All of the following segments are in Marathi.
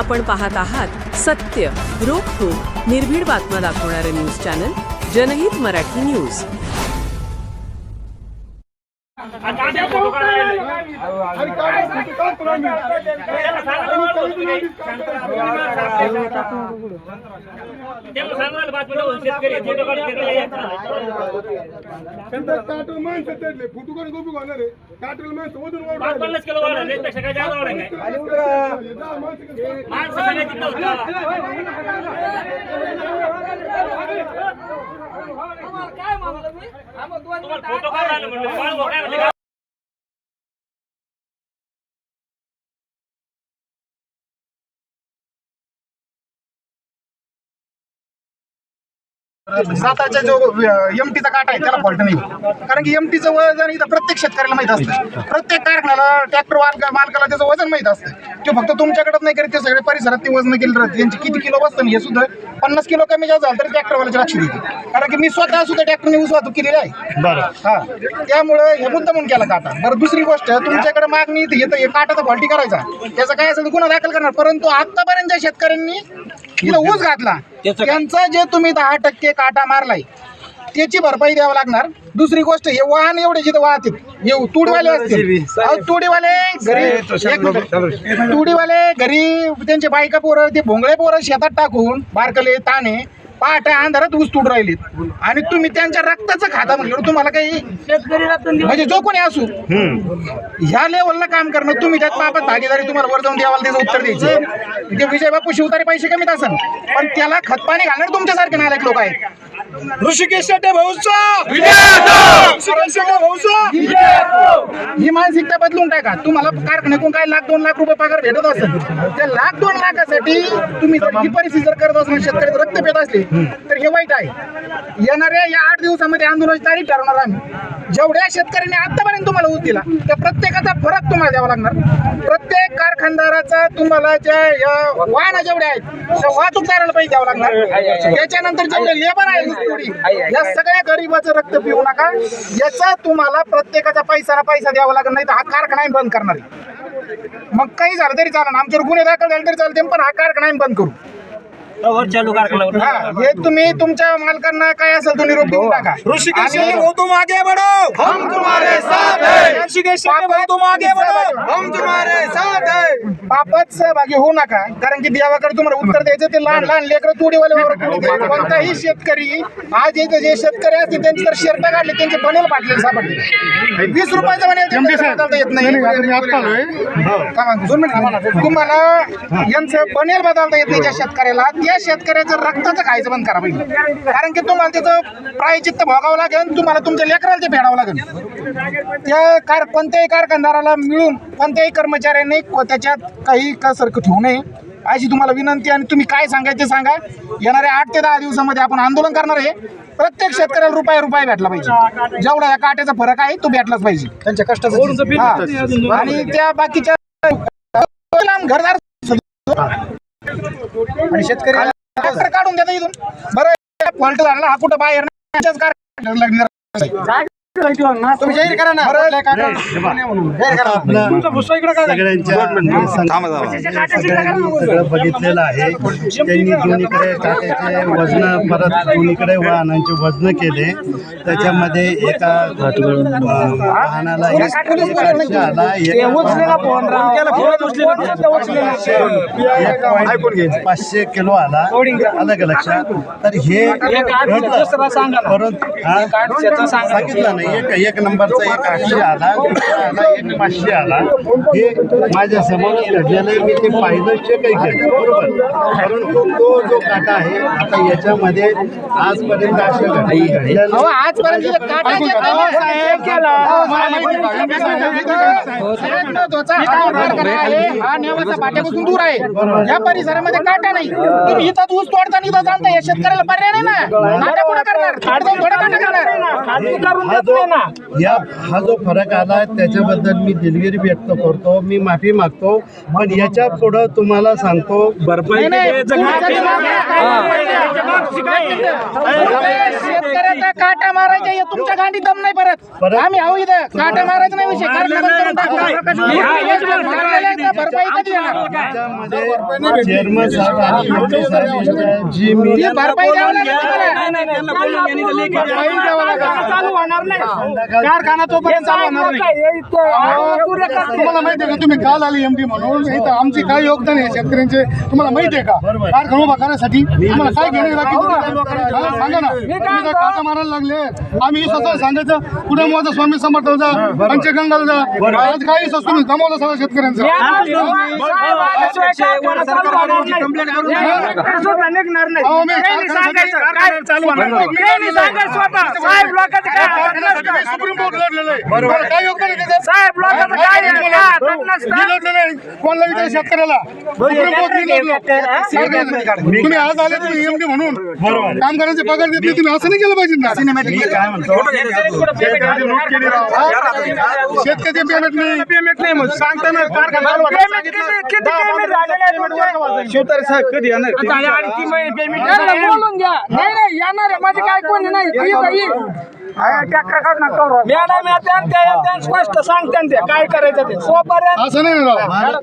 आपण पाहत आहात सत्य रोखोक निर्भीड बातम्या दाखवणारे न्यूज चॅनल जनहित मराठी न्यूज. त्यांचा काटोल माणसं चढले फुटू करून गोपी घालणार आहे काटोल माणसं मधून वाढ पाच पन्नास किलो वाढ पेक्षा काय जास्त वाढ काय माणसं सगळे तिकडे होते. तुम्हाला फोटो काढायला म्हणलं बाळ भाऊ काय म्हणले का? सातारच्या जो एमटीचा काटा आहे त्याला फॉल्ट नाही. कारण की एमटीचं वजन इथं प्रत्येक शेतकऱ्याला माहीत असतं. प्रत्येक कारखान्याला ट्रॅक्टर मालकाला त्याचं वजन माहीत असतं. ते फक्त तुमच्याकडेच नाही करत ते सगळे परिसरात ते वजन केलं राहते. त्यांचे किती किलो बसतं हे सुद्धा पन्नास किलो कमी जास्त झालं तरी ट्रॅक्टरवाल्याचे लक्ष देते. कारण की मी स्वतः सुद्धा ट्रॅक्टरने ऊस वाहतूक केलेली आहे. हा. त्यामुळे हे मुद्दा म्हणून केला काटा. बरं दुसरी गोष्ट तुमच्याकडे मागणी इथं येतं हे काटाचा फॉल्टी करायचा. त्याचं काय असेल तर गुन्हा दाखल करणार. परंतु आतापर्यंत ज्या शेतकऱ्यांनी इथं ऊस घातला त्यांचा जे तुम्ही दहा टक्के काटा मारलाय त्याची भरपाई द्यावं लागणार. दुसरी गोष्ट हे वाहन एवढे जिथे वाहतील हे तुडीवाले असतील. अहो, तुडीवाले घरी एक मिनिट. तुडीवाले घरी त्यांचे बायका पोरं ते भोंगळे पोरं शेतात टाकून बारकले ताणे पहाटे अंधारात ऊस तुड राहिलेत. आणि तुम्ही त्यांच्या रक्ताचं खाता म्हणलं तुम्हाला काही म्हणजे जो कोणी असू. ह्या लेवलला काम करणं तुम्ही त्यात बाबत भागीदारी तुम्हाला वर जाऊन द्यावाला त्याचं उत्तर द्यायचं. ते विजय बापू शिवतारे पैसे कमीत असेल पण त्याला खतपाणी घालणार तुमच्यासारखे नालायक लोक आहेत. ऋषिकेश शेट्टे भाऊचा! ऋषिकेश भाऊचा! ही मानसिकता बदलून टाका. तुम्हाला कारखान्यातून काय लाख दोन लाख रुपये पगार भेटत असेल. त्या लाख दोन लाखासाठी तुम्ही जर ही परिस्थिती जर करत असणार शेतकरी रक्त पेत असले तर हे वाईट आहे. येणाऱ्या या आठ दिवसामध्ये आंदोलनाची तारीख ठरवणार आम्ही. जेवढ्या शेतकऱ्यांनी आतापर्यंत तुम्हाला ऊस दिला त्या प्रत्येकाचा फरक तुम्हाला द्यावा लागणार. प्रत्येक कारखानदाराचा तुम्हाला ज्या या वाहन जेवढे आहेत त्या वाहतूकदाराला पैसे द्यावं लागणार. त्याच्यानंतर जेवढे लेबर आहे या सगळ्या गरीबाचं रक्त पिऊ नका. याचा तुम्हाला प्रत्येकाचा पैसा पैसा द्यावा लागणार नाही तर हा कारखाना बंद करणार मग काही झालं तरी चालेल आमच्यावर गुन्हे दाखल झाले तरी चालते पण हा कारखाना बंद करू. चालू कारखाना हा हे तुम्ही तुमच्या मालकांना काय असेल तो निरोप देऊन टाका. ऋषिकेश आणि- वो तुम आगे बढ़ो हम तुम्हारे साथ हैं. ऋषिकेश वो तुम आगे बढ़ो हम तुम्हारे साथ हैं. सहभागी होऊ नका कारण की देवाकडे तुम्हाला उत्तर द्यायचं ते लहान लहान लेकरं तुडीवाले वावर. कोणताही शेतकरी आज इथे जे शेतकरी असतील त्यांचे तर शर्ट काढले त्यांचे बनेल फाटले सापडले. वीस रुपयाचं बनेल येत नाही. तुम्हाला यांचं बनेल बदलता येत नाही त्या शेतकऱ्याला. त्या शेतकऱ्याचं रक्ताचं खायचं बंद करा पाहिजे कारण की तुम्हाला त्याचं प्रायचित्त भोगावं लागेल तुम्हाला तुमच्या लेकराला ते फेडावं लागेल. त्या कार कोणत्याही कारखानदाराला मिळून कोणत्याही कर्मचाऱ्यांनी को- त्याच्यात काही कसर ठेवू नये. अशी तुम्हाला विनंती आणि तुम्ही काय सांगायचे ते सांगा. येणाऱ्या आठ ते दहा दिवसामध्ये आपण आंदोलन करणार आहे. प्रत्येक शेतकऱ्याला रुपये रुपये भेटला पाहिजे. जेवढा या काट्याचा फरक आहे तो भेटलाच पाहिजे. त्यांच्या कष्टाचा आणि त्या बाकीच्या घरदार आणि शेतकरी ट्रॅक्टर काढून देता इथून बरं फॉल्ट झाला हा कुठं बाहेर नाही. त्याच्याच कारखान्यात लागणार तुम्ही जाहीर करा ना. बरं, जाहीर करा. सगळ्यांच्या सगळ्यांनी सगळं बघितलेलं आहे. त्यांनी दोन्हीकडे काट्याचे वजन परत दोन्हीकडे वाहनांचे वजन केले. त्याच्यामध्ये एका अं, वाहनाला एक आला एक एक point पाचशे किलो आला. अलग लक्षात तर हे घडलं. परंतु हा? सांगितलं नाही एक एक नंबरचा एक आठशे आला एक पाचशे आला. हे माझ्या समोरच घडलेलं आहे मी ते पाहिलं चेकही केलं बरोबर. परंतु तो जो काटा आहे आता याच्यामध्ये आजपर्यंत महत्त्वाचा हा दूर आहे. या परिसरामध्ये काटा नाही. तुम्ही इथं ऊस तोडता इथं जाणता या शेतकऱ्याला पर्याय नाही ना. काटा कुठं करणार खाड जाऊन थोडं काटा हा जो या हा जो फरक आला त्याच्याबद्दल मी दिलगिरी व्यक्त करतो. मी माफी मागतो. पण याच्या पुढं तुम्हाला सांगतो नाही, नाही. तुमच्या दिमागात काय शेतकऱ्याचा काटा मारायच्या हे तुमच्या गांडी दम नाही परत आम्ही आहो इथं काटा मारायचा नाही विषय करून टाकू. भरपाई कधी येणार चेअरमन साहेब आणि एमडी साहेब जी मी ती भरपाई द्यावं लागेल तुम्हाला. भरपाई द्यावं लागेल. कारखाना तोपर्यंत चालू होणार नाही तुम्हाला माहिती आहे का तुम्ही काल आले एमडी म्हणून इथं आमचे काय योगदान आहे शेतकऱ्यांचे तुम्हाला माहिती आहे का कारखाना उभा करण्यासाठी तुम्हाला काय घेणे बाकी हा, सांगा ना तुम्ही काय काटा मारायला लागले. आम्ही स्वतः सांगायचं कुठे माझा स्वामी समर्थाचा पंचगंगाचा आज काही तुम्ही गमावलं सगळं शेतकऱ्यांचं. कोणाला विचारा शेतकऱ्याला? तुम्ही आज आले तुम्ही एमडी म्हणून. कामगारांचे पगार देत नाही. तुम्ही असं नाही केलं पाहिजे. मी काय म्हणतो. शेतकऱ्याचे पेमेंट नाही. पेमेंट नाही म्हणून सांगताना कारखाना शिवतारे साहेब कधी येणार? बोलून घ्या नाही नाही येणार आहे. माझे काय कोणी नाही. मॅडम त्या स्पष्ट काय करायचं ते? सोपर्यंत असं नाही ना राव.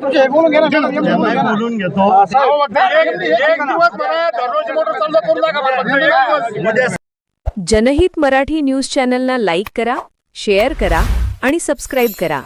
मी बोलून घेतो. अहो, फक्त एक एक दिवस मला दररोज मोटर चालू करून दाखवा फक्त एक दिवस. जनहित मराठी न्यूज चॅनलना लाईक करा शेअर करा आणि सबस्क्राईब करा.